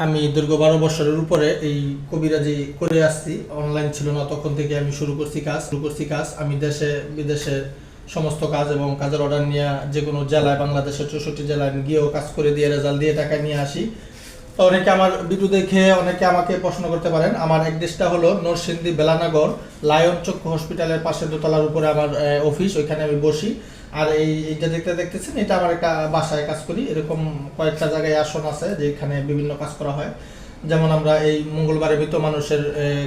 আমি দীর্ঘ বারো বছরের উপরে এই কবিরাজি করে আসছি অনলাইন ছিল না, তখন থেকে আমি শুরু করছি কাজ, শুরু করছি কাজ। আমি দেশে, বিদেশে সমস্ত কাজ এবং কাজের অর্ডার নিয়ে যে কোনো জেলায়, বাংলাদেশের চৌষট্টি জেলায় আমি গিয়েও কাজ করে দিয়ে রেজাল্ট দিয়ে টাকা নিয়ে আসি। তো অনেকে আমার ভিডিও দেখে, অনেকে আমাকে প্রশ্ন করতে পারেন, আমার অ্যাড্রেসটা হলো নরসিংদী বেলানগর, লায়ন চক্ষু হসপিটালের পাশে দোতলার উপরে আমার অফিস ওইখানে আমি বসি। আর এই এইটা দেখতে দেখতেছেন, এটা আমার একটা বাসায় কাজ করি। এরকম কয়েকটা জায়গায় আসন আছে যেখানে বিভিন্ন কাজ করা হয়। যেমন আমরা এই মঙ্গলবারে মৃত মানুষের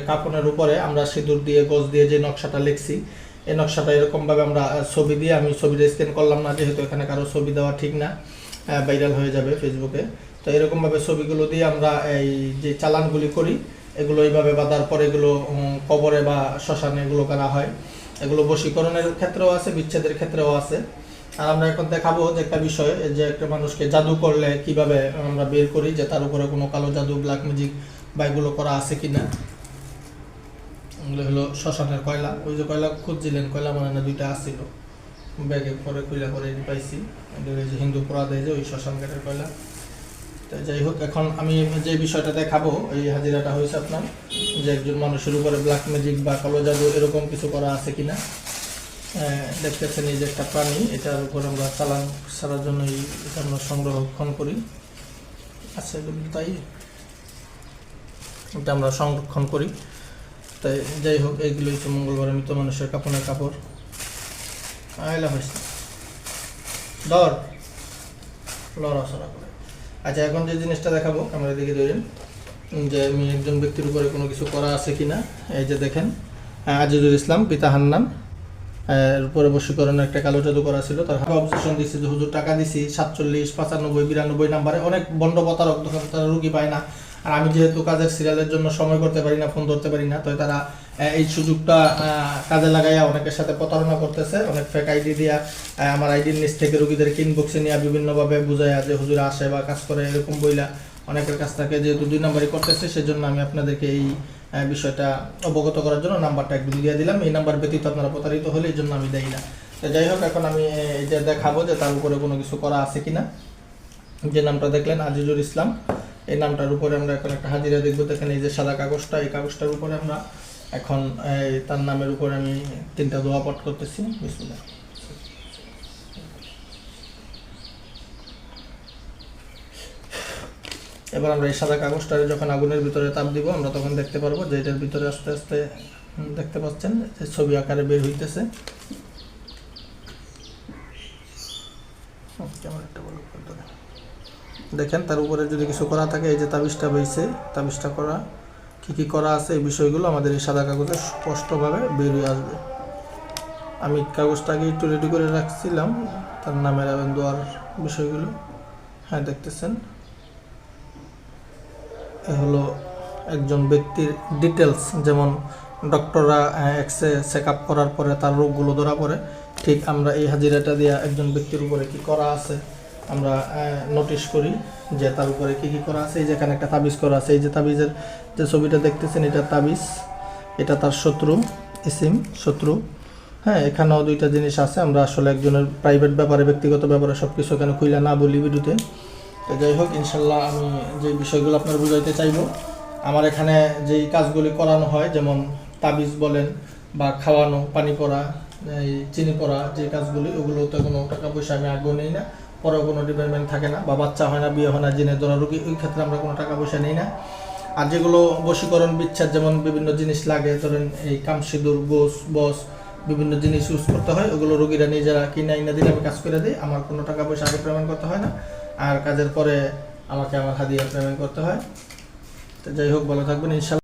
কাপনের উপরে আমরা সিঁদুর দিয়ে, গোজ দিয়ে যে নকশাটা লিখছি, এই নকশাটা এরকমভাবে আমরা ছবি দিয়ে, আমি ছবিটা স্ক্যান করলাম না, যেহেতু এখানে কারও ছবি দেওয়া ঠিক না ভাইরাল হয়ে যাবে ফেসবুকে তো এরকমভাবে ছবিগুলো দিয়ে আমরা এই যে চালানগুলি করি, এগুলো এইভাবে বাঁধার পরে এগুলো কবরে বা শ্মশানে এগুলো করা হয়। এগুলো বশীকরণের ক্ষেত্রেও আছে, বিচ্ছেদের ক্ষেত্রেও আছে। আর আমরা এখন দেখাবো যে একটা বিষয়, যে একটা মানুষকে জাদু করলে কীভাবে আমরা বের করি, যে তার উপরে কোনো কালো জাদু ব্ল্যাক ম্যাজিক বা এগুলো করা আছে কি না এগুলো হলো শ্মশানের কয়লা। ওই যে কয়লা খুঁজছিলেন, কয়লা মানে না দুইটা আসছিল ব্যাগে পরে কয়লা করে পাইছি। হিন্দু পুরাদে যে ওই শ্মশান ঘাটের কয়লা। তো যাই হোক, এখন আমি যে বিষয়টা দেখাবো, এই হাজিরাটা হয়েছে আপনার, যে একজন মানুষের উপরে ব্ল্যাক ম্যাজিক বা কালো জাদু, এরকম কিছু করা আছে কিনা। দেখতেছেন এই যে একটা প্রাণী, এটার উপর আমরা চালান ছাড়ার জন্য এটা আমরা সংরক্ষণ করি। আচ্ছা এগুলো তাই। এটা আমরা সংরক্ষণ করি। তাই যাই হোক এইগুলো হচ্ছে মঙ্গলবার মৃত মানুষের কাপড়ের কাপড়। আইলা হয়েছে দর লড়াচড়া করে। আচ্ছা এখন যে জিনিসটা দেখাবো ক্যামেরা দিকে ধরেন যে আমি একজন ব্যক্তির উপরে কোনো কিছু করা আছে কি না এই যে দেখেন আজিজুল ইসলাম, পিতা হান্নান এর উপরে বশীকরণের একটা কালো জাদু করা ছিল, তার অবজেশন দিচ্ছে যে, হুজুর, টাকা দিছি, সাতচল্লিশ, পঁচানব্বই, বিরানব্বই নাম্বারে অনেক বন্ড প্রতারক তারা রুগী পায় না। আর আমি যেহেতু কাজের সিরিয়ালের জন্য সময় করতে পারি না ফোন ধরতে পারি না, তো তারা এই সুযোগটা কাজে লাগাইয়া অনেকের সাথে প্রতারণা করতেছে, অনেক ফেক আইডি দিয়া আমার আইডির নিচ থেকে রুগীদেরকে ইনবক্সে নিয়ে বিভিন্নভাবে বুঝাইয়া যে হুজুর আসে বা কাজ করে, এরকম বইলা অনেকের কাছ থেকে যেহেতু দুই নাম্বারই করতেছে, সেজন্য আমি আপনাদেরকে এই বিষয়টা অবগত করার জন্য নাম্বারটা একদম দিয়ে দিলাম। এই নাম্বার ব্যতীত আপনারা প্রতারিত হলে এই জন্য আমি দেই না। তো যাই হোক, এখন আমি যে দেখাবো যে তার উপরে কোনো কিছু করা আছে কিনা। যে নামটা দেখলেন আজিজুল ইসলাম। এই নামটার উপরে আমরা এখন একটা হাজিরা দেখব। দেখেন এই যে সাদা কাগজটা, এই কাগজটার উপরে আমরা এখন তার নামের উপরে আমি তিনটা দোয়া পাঠ করতেছি। বিসমিল্লাহ। এবার আমরা এই সাদা কাগজটা যখন আগুনের ভিতরে তাপ দিব, আমরা তখন দেখতে পারব যে এটার ভিতরে আস্তে আস্তে দেখতে পাচ্ছেন যে ছবি আকারে বের হইতেছে হুম, ক্যামেরাটা বড় করে ধরে। দেখেন, তার উপরে যদি কিছু করা থাকে, এই যে তাবিজটা বইছে, তাবিজটা করা, কি কি করা আছে, এই বিষয়গুলো আমাদের এই সাদা কাগজে স্পষ্টভাবে বেরিয়ে আসবে। আমি কাগজটাকে একটু রেডি করে রাখছিলাম, তার নামের এবং দোয়ার বিষয়গুলো। হ্যাঁ দেখতেছেন। এ হলো একজন ব্যক্তির ডিটেলস যেমন ডক্টররা এক্সরে চেক আপ করার পরে তার রোগগুলো ধরা পড়ে। ঠিক আমরা এই হাজিরাটা দিয়ে একজন ব্যক্তির উপরে কি করা আছে আমরা নোটিশ করি যে তার উপরে কী কী করা আছে, এই যেখানে একটা তাবিজ করা আছে, এই যে তাবিজের যে ছবিটা দেখতেছেন, এটা তাবিজ, এটা তার শত্রু, ইসিম, শত্রু। হ্যাঁ এখানেও দুইটা জিনিস আছে, আমরা আসলে একজনের প্রাইভেট ব্যাপারে, ব্যক্তিগত ব্যাপারে সব কিছু এখানে খুইলা না বলি ভিডিওতে তো যাই হোক, ইনশাল্লাহ আমি যে বিষয়গুলো আপনার বুঝাইতে চাইব, আমার এখানে যেই কাজগুলি করানো হয়, যেমন তাবিজ বলেন বা খাওয়ানো, পানি পড়া, এই চিনি পড়া যে কাজগুলি, ওগুলোতে কোনো টাকা পয়সা আমি আগ্রহ নেই না। পরেও কোনো ডিপার্টমেন্ট থাকে না, বা বাচ্চা হয় না, বিয়ে হয় না জেনে ধরা রুগী ওই ক্ষেত্রে আমরা কোনো টাকা পয়সা নেই না। আর যেগুলো বশীকরণ বিচ্ছেদ, যেমন বিভিন্ন জিনিস লাগে, ধরেন এই কামসিঁদুর গোস, বস, বিভিন্ন জিনিস ইউজ করতে হয়, ওগুলো রোগীরা নিজেরা কিনে আইনা দিলে আমি কাজ করে দিই, আমার কোনো টাকা পয়সা আগে পেমেন্ট করতে হয় না, আর কাজের পরে আমাকে আমার হাদিয়া পেমেন্ট করতে হয়। তো যাই হোক, ভালো থাকবেন, ইনশাল্লাহ।